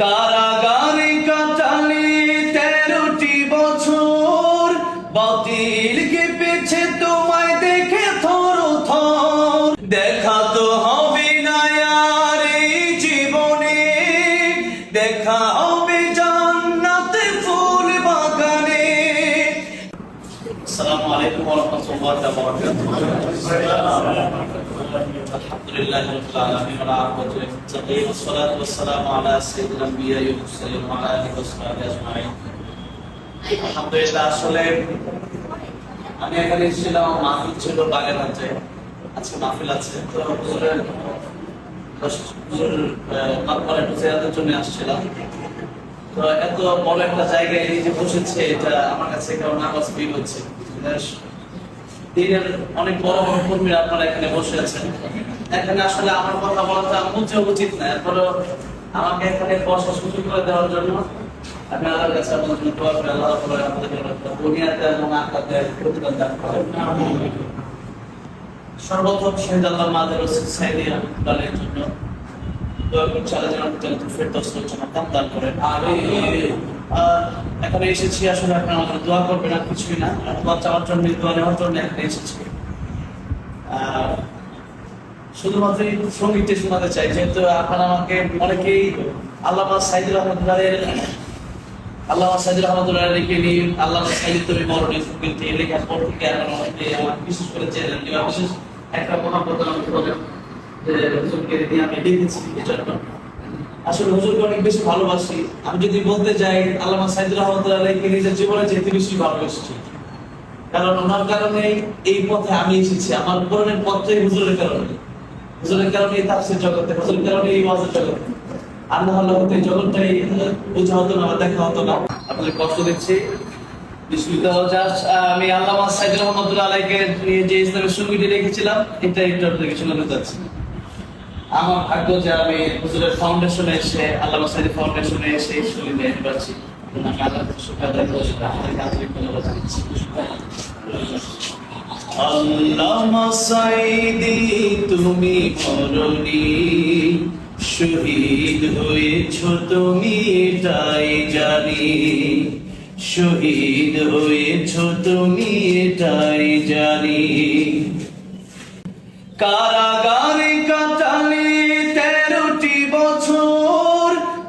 কারাগারে কাটালে তেরোটি বছর। বাতিল কেঁপেছে তোমায় দেখে থর থর। দেখা তো السلام عليكم ورحمة الله وبركاته. الحمد لله رب العالمين والعاقبة للمتقين والصلاة والسلام على سيد الأنبياء والمرسلين وعلى آله وصحبه أجمعين. আলহামদুলিল্লাহ আসলে আমি এখানে এসেছিলাম মাহফিল ছিল বাগেরহাটে আজকে মাহফিল আছে তো হুজুরের হুজুরের মাতবার একটু জিয়ারতের জন্য আসছিলাম তো এত বড় একটা জায়গায় এই যে বসেছে এটা আমার কাছে কেমন আওয়াজ ফিল হচ্ছে দিনের অনেক বড় বড় কর্মীরা আপনারা এখানে বসে আছেন। এখানে আসলে আমার কথা বলাটা উচিত না। এরপরও আমাকে এখানে সুযোগ করে দেওয়ার জন্য আমি আল্লাহর কাছে আপনাদের দোয়া করি। আল্লাহ করে আমাদের দুনিয়াতে এবং আখাতে প্রতিদান দান করেন। সর্বপ্রথম শহীদ আল্লাহ মাদের সাইদি রহমতুল্লাহের জন্য দোয়া করছি আল্লাহ যেন জান্নাতুল ফেরদৌস জন্য দান দান করেন। আর এখানে এসেছি আসলে আপনারা আমাদের দোয়া করবেন আর কিছুই না। দোয়া চাওয়ার জন্য দোয়া নেওয়ার জন্য এখানে এসেছি। শুধুমাত্র সঙ্গীতটি শোনাতে চাই যেহেতু আপনারা আমাকে অনেকেই আল্লাহ সাইদুর রহমতুল্লাহের আল্লাহ সাইদুর রহমতুল্লাহ রেখে নিয়ে আল্লাহ সাইদুর তুমি মরণী সঙ্গীতটি লেখার পর থেকে এখন অনেকে আমার বিশেষ করে বিশেষ একটা যে হুজুরকে আমি এজন্য আসলে হুজুরকে অনেক বেশি ভালোবাসি। আমি যদি বলতে যাই, আল্লামা সাইদুর রহমতুল্লাহ রেখে নিজের জীবনে যেতে বেশি ভালোবেসেছি। কারণ ওনার কারণে এই পথে আমি এসেছি। আমার পুরনের পথটাই হুজুরের কারণে। হুজুরের কারণে এই তাফসির জগতে, হুজুরের কারণে এই জগতে। আল্লাহ আল্লাহ হতে জগৎটাই বোঝা হতো না দেখা হতো না। আপনাদের কষ্ট দিচ্ছি আমি আল্লামা সাইদুর রহমতুল্লাহ আলাইকে নিয়ে যে ইসলামের সঙ্গীটি রেখেছিলাম এটা একটু আপনাদেরকে চাচ্ছি আমার ভাগ্য যে আমি হুজুরের ফাউন্ডেশনে এসে, আল্লাহ সাইদি ফাউন্ডেশনে এসে এই সংগীত নিতে পারছি তুমি মরণি। শহীদ হয়েছ তুমি, এটাই জানি। শহীদ হয়েছ তুমি, এটাই জানি। কারাগারে কাটালে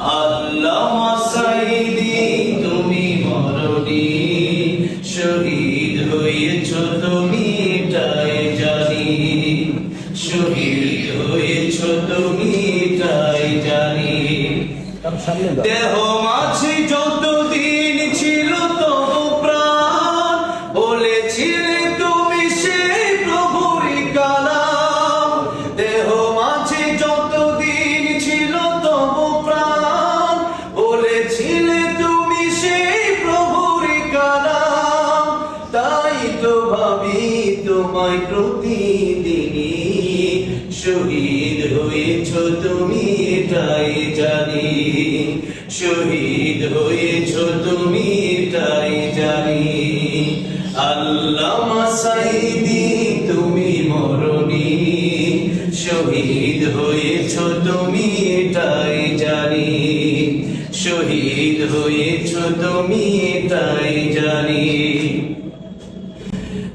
আল্লাহ সাইদি তুমি মরণি। শহীদ হয়েছ তুমি জানি। শহীদ হয়েছ তুমি জানি। দেহ মাঝে যতদিন ভাবি তোমায় প্রতিদিনই শহীদ হয়েছ তুমি এটাই জানি। শহীদ হয়েছ তুমি এটাই জানি। আল্লাহ সাইদি তুমি মরণি। শহীদ হয়েছ তুমি এটাই জানি। শহীদ হয়েছ তুমি এটাই জানি।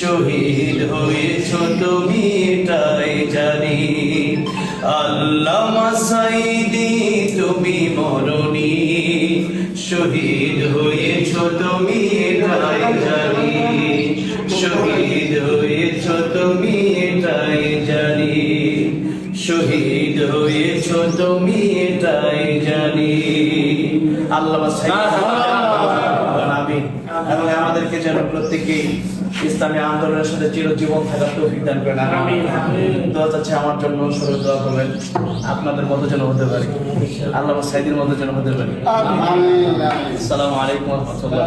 শহীদ হয়েছ তুমি এটাই জানি। আল্লাহ তুমি মরণি। শহীদ হয়েছ তুমি এটাই জানি। শহীদ হয়েছ তুমি এটাই জানি। শহীদ হয়েছ তুমি এটাই জানি। আল্লাহ এবং আমাদেরকে যেন প্রত্যেকে ইসলামী আন্দোলনের সাথে চিরজীবন থাকার তৌফিক দান করেন। আমিন দোয়া চাচ্ছি আমার জন্য সবাই দোয়া করবেন। আপনাদের মতো যেন হতে পারি। আল্লাহ সাইদির মতো যেন হতে পারি। আসসালামু আলাইকুম রহমতুল্লাহ